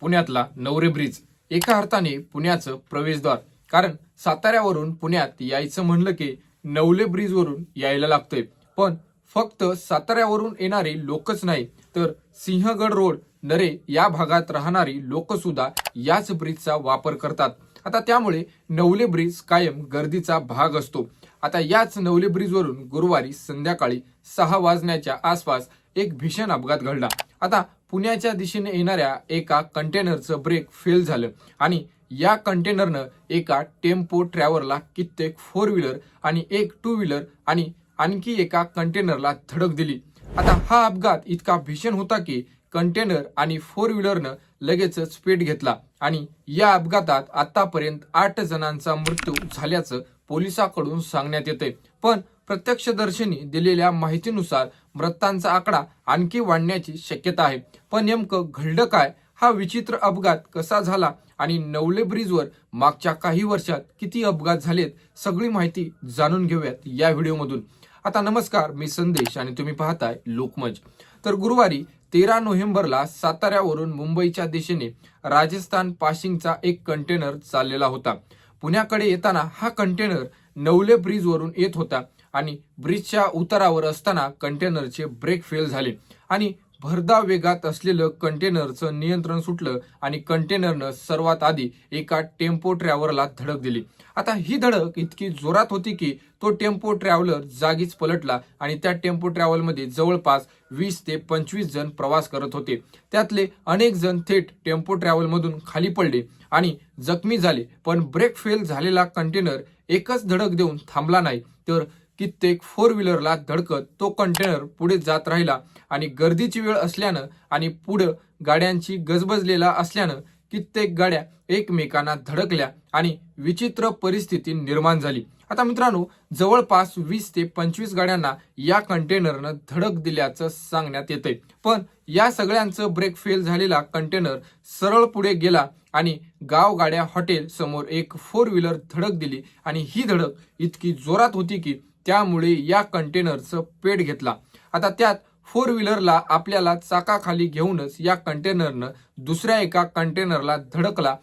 पुण्यातला नवरे ब्रिज. एका अर्थाने पुण्याचं प्रवेशद्वार. कारण साताऱ्यावरून पुण्यात यायचं म्हणलं की नवले ब्रिजवरून यायला लागतंय. पण फक्त साताऱ्यावरून येणारे लोकच नाही तर सिंहगड रोड नरे या भागात राहणारी लोक सुद्धा याच ब्रिजचा वापर करतात. आता त्यामुळे नवले ब्रिज कायम गर्दीचा भाग असतो. आता याच नवले ब्रिजवरून गुरुवारी संध्याकाळी सहा वाजण्याच्या आसपास एक भीषण अपघात घडला. आता पुण्याच्या दिशेने येणाऱ्या एका कंटेनरचं ब्रेक फेल झालं. आणि या कंटेनरनं एका टेम्पो ट्रॅव्हलला कित्येक फोर व्हीलर आणि एक टू व्हीलर आणि आणखी एका कंटेनरला धडक दिली. आता हा अपघात इतका भीषण होता की कंटेनर आणि फोर व्हीलरनं लगेचच पेट घेतला. आणि या अपघातात आतापर्यंत आठ जणांचा मृत्यू झाल्याचं पोलिसांकडून सांगण्यात येते पण प्रत्यक्षदर्शनी दिलेल्या माहितीनुसार मृतांचा आकडा आणखी वाढण्याची शक्यता आहे. पण नेमकं घडलं काय? हा विचित्र अपघात कसा झाला? आणि नवले ब्रिजवर मागच्या काही वर्षात किती अपघात झालेत? सगळी माहिती जाणून घेऊयात या व्हिडिओमधून. आता नमस्कार मी संदेश आणि तुम्ही पाहताय लोकमंच तर गुरुवारी तेरा नोव्हेंबरला साताऱ्यावरून मुंबईच्या दिशेने राजस्थान पाशिंगचा एक कंटेनर चाललेला होता. पुण्याकडे येताना हा कंटेनर नवले ब्रिजवरून येत होता. आणि ब्रिजच्या उतारावर असताना कंटेनरचे ब्रेक फेल झाले. आणि भरधाव वेगात असलेलं कंटेनरचं नियंत्रण सुटलं आणि कंटेनरनं सर्वात आधी एका टेम्पो ट्रॅव्हलरला धडक दिली. आता ही धडक इतकी जोरात होती की तो टेम्पो ट्रॅव्हलर जागीच पलटला आणि त्या टेम्पो ट्रॅव्हलमध्ये जवळपास वीस ते पंचवीस जण प्रवास करत होते. त्यातले अनेक जण थेट टेम्पो ट्रॅव्हलमधून खाली पडले आणि जखमी झाले. पण ब्रेक फेल झालेला कंटेनर एकच धडक देऊन थांबला नाही. तर कित्येक फोर व्हीलरला धडकत तो कंटेनर पुढे जात राहिला आणि गर्दीची वेळ असल्यानं आणि पुढं गाड्यांची गजबजलेला असल्यानं कित्येक गाड्या एकमेकांना धडकल्या आणि विचित्र परिस्थिती निर्माण झाली. आता मित्रांनो जवळपास वीस ते पंचवीस गाड्यांना या कंटेनरनं धडक दिल्याचं सांगण्यात येतंय. पण या सगळ्यांचं ब्रेक फेल झालेला कंटेनर सरळ पुढे गेला आणि गाव गाड्या हॉटेल समोर एक फोर व्हीलर धडक दिली आणि ही धडक इतकी जोरात होती की त्यामुळे या कंटेनरचं पेट घेतला. आता त्यात फोर व्हीलरला आपल्याला चाकाखाली घेऊनच या कंटेनरनं दुसऱ्या एका कंटेनरला धडकला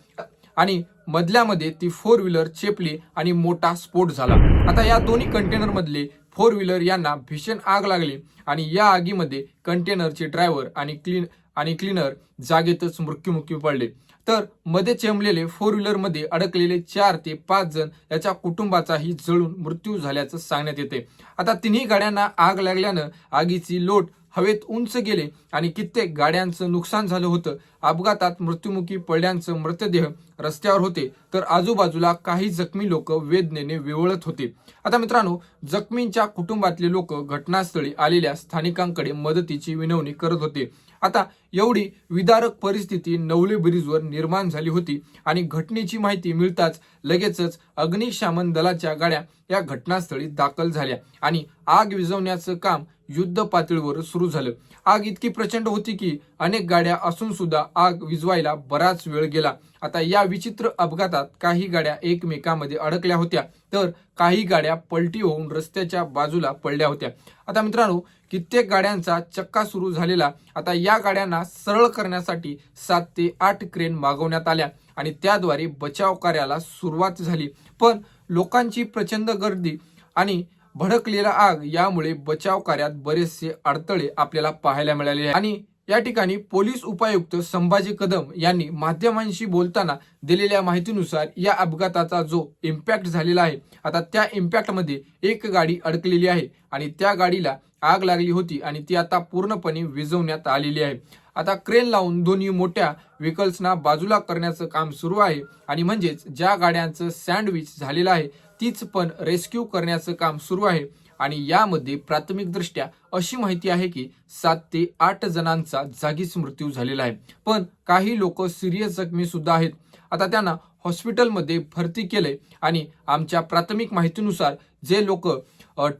आणि मधल्यामध्ये ती फोर व्हीलर चेपली आणि मोठा स्फोट झाला. आता या दोन्ही कंटेनरमधले फोर व्हीलर यांना भीषण आग लागली आणि या आगीमध्ये कंटेनरचे ड्रायव्हर आणि क्लीन आणि क्लीनर जागेतच मृत्युमुखी पडले. तर मध्ये चेंबलेले फोर व्हीलरमध्ये अडकलेले चार ते पाच जण याच्या कुटुंबाचाही जळून मृत्यू झाल्याचं सांगण्यात येते. आता तिन्ही गाड्यांना आग लागल्यानं आगीची लोट हवेत उंच गेले आणि कित्येक गाड्यांचं नुकसान झालं होतं. अपघातात मृत्युमुखी पडल्यांचं मृतदेह रस्त्यावर होते तर आजूबाजूला काही जखमी लोक वेदनेने विवळत होते. आता मित्रांनो जखमींच्या कुटुंबातले लोक घटनास्थळी आलेल्या स्थानिकांकडे मदतीची विनवणी करत होते. आता एवढी विदारक परिस्थिती नवले ब्रिजवर निर्माण झाली होती आणि घटनेची माहिती मिळताच लगेचच अग्निशामन दलाच्या गाड्या या घटनास्थळी दाखल झाल्या आणि आग विझवण्याचं काम युद्ध पातळीवर सुरू झालं. आग इतकी प्रचंड होती की अनेक गाड्या असून सुद्धा आग विझवायला बराच वेळ गेला. आता या विचित्र अपघातात काही गाड्या एकमेकांमध्ये अडकल्या होत्या. तर काही गाड्या पलटी होऊन रस्त्याच्या बाजूला पडल्या होत्या. आता मित्रांनो कित्येक गाड्यांचा चक्का सुरू झालेला. आता या गाड्यांना सरळ करण्यासाठी सात ते आठ क्रेन मागवण्यात आल्या आणि त्याद्वारे बचाव कार्याला सुरुवात झाली. पण लोकांची प्रचंड गर्दी आणि भडकलेला आग यामुळे बचाव कार्यात बरेचसे अडथळे आपल्याला पाहायला मिळाले आणि या ठिकाणी पोलीस उपायुक्त संभाजी कदम यांनी माध्यमांशी बोलताना दिलेल्या माहितीनुसार या अपघाताचा जो इम्पॅक्ट झालेला आहे आता त्या इम्पॅक्टमध्ये एक गाडी अडकलेली आहे आणि त्या गाडीला आग लागली होती आणि ती आता पूर्णपणे विझवण्यात आलेली आहे. आता क्रेन लावून दोन्ही मोठ्या व्हेकल्सना बाजूला करण्याचं काम सुरू आहे आणि म्हणजेच ज्या गाड्यांचं सँडविच झालेलं आहे तीच पण रेस्क्यू करण्याचं काम सुरू आहे. आणि यामध्ये प्राथमिकदृष्ट्या अशी माहिती आहे की सात ते आठ जणांचा जागीच मृत्यू झालेला आहे. पण काही लोक सिरियस जखमी सुद्धा आहेत. आता त्यांना हॉस्पिटलमध्ये भरती केले आणि आमच्या प्राथमिक माहितीनुसार जे लोक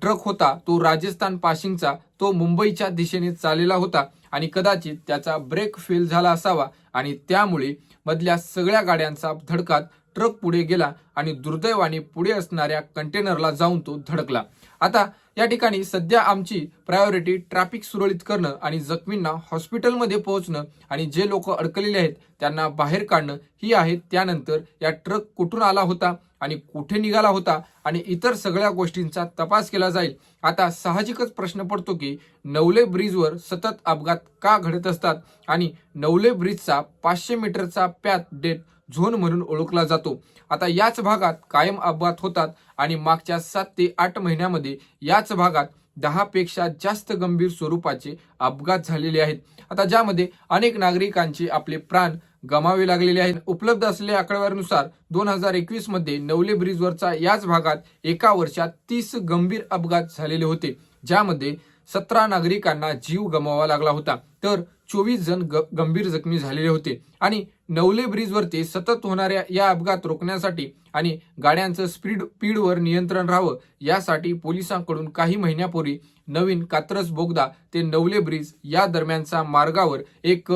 ट्रक होता तो राजस्थान पाशिंगचा तो मुंबईच्या दिशेने चाललेला होता आणि कदाचित त्याचा ब्रेक फेल झाला असावा आणि त्यामुळे मधल्या सगळ्या गाड्यांचा धडकात ट्रक पुढे गेला आणि दुर्दैवाने पुढे असणाऱ्या कंटेनरला जाऊन तो धडकला. आता या ठिकाणी सध्या आमची प्रायोरिटी ट्रॅफिक सुरळीत करणं आणि जखमींना हॉस्पिटलमध्ये पोहोचणं आणि जे लोक अडकलेले आहेत त्यांना बाहेर काढणं ही आहे. त्यानंतर या ट्रक कुठून आला होता आणि कुठे निघाला होता आणि इतर सगळ्या गोष्टींचा तपास केला जाईल. आता साहजिकच प्रश्न पडतो की नवले ब्रिजवर सतत अपघात का घडत असतात आणि नवले ब्रिजचा पाचशे मीटरचा पॅथ डेट झोन म्हणून ओळखला जातो. आता याच भागात कायम अपघात होतात आणि मागच्या सात ते आठ महिन्यामध्ये याच भागात दहापेक्षा जास्त गंभीर स्वरूपाचे अपघात झालेले आहेत. आता ज्यामध्ये अनेक नागरिकांचे आपले प्राण गमावे लागलेले आहेत. उपलब्ध असलेल्या आकडेवारीनुसार दोन हजार एकवीसमध्ये नवले ब्रिजवरचा याच भागात एका वर्षात तीस गंभीर अपघात झालेले होते. ज्यामध्ये सतरा नागरिकांना जीव गमावा लागला होता. तर चोवीस जण ग- गंभीर जखमी झालेले होते. आणि नवले ब्रिजवरती सतत होणाऱ्या या अपघात रोखण्यासाठी आणि गाड्यांचं स्पीड स्पीडवर नियंत्रण राहावं यासाठी पोलिसांकडून काही महिन्यापूर्वी नवीन कात्रज बोगदा ते नवले ब्रिज या दरम्यानचा मार्गावर एक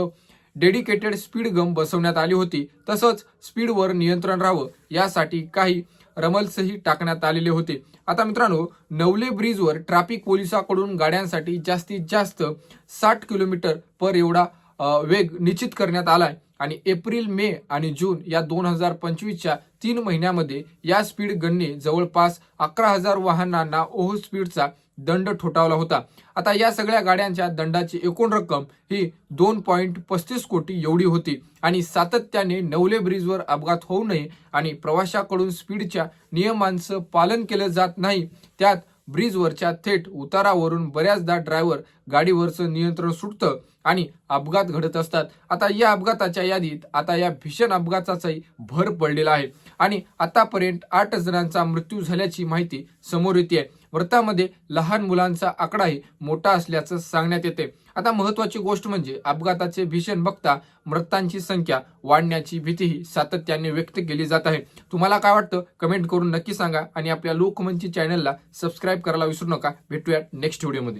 डेडिकेटेड स्पीड गम बसवण्यात आली होती. तसंच स्पीडवर नियंत्रण राहावं यासाठी काही रमल्सही टाकण्यात आलेले होते. आता मित्रांनो नवले ब्रिजवर ट्रॅफिक पोलिसांकडून गाड्यांसाठी जास्तीत जास्त साठ किलोमीटर पर एवढा वेग निश्चित करण्यात आलाय. आणि एप्रिल मे आणि जून या दोन हजार पंचवीसच्या तीन महिन्यामध्ये या स्पीड गनने जवळपास अकरा हजार वाहनांना ओव्हर स्पीडचा दंड ठोठावला होता. आता या सगळ्या गाड्यांच्या दंडाची एकूण रक्कम ही दोन पॉईंट पस्तीस कोटी एवढी होती आणि सातत्याने नवले ब्रिजवर अपघात होऊ नये आणि प्रवाशाकडून स्पीडच्या नियमांचं पालन केलं जात नाही त्यात ब्रिजवरच्या थेट उतारावरून बऱ्याचदा ड्रायव्हर गाडीवरचं नियंत्रण सुटतं आणि अपघात घडत असतात. आता या अपघाताच्या यादीत आता या भीषण अपघाताचाही भर पडलेला आहे आणि आतापर्यंत आठ जणांचा मृत्यू झाल्याची माहिती समोर येते आहे मृतामध्ये लहान मुलांचा आकडाही मोठा असल्याचं सांगण्यात येते. आता महत्वाची गोष्ट म्हणजे अपघाताचे भीषण बघता मृतांची संख्या वाढण्याची भीतीही सातत्याने व्यक्त केली जात आहे. तुम्हाला काय वाटतं? कमेंट करून नक्की सांगा आणि आपल्या लोकमंची चॅनलला सबस्क्राईब करायला विसरू नका. भेटूया नेक्स्ट व्हिडिओमध्ये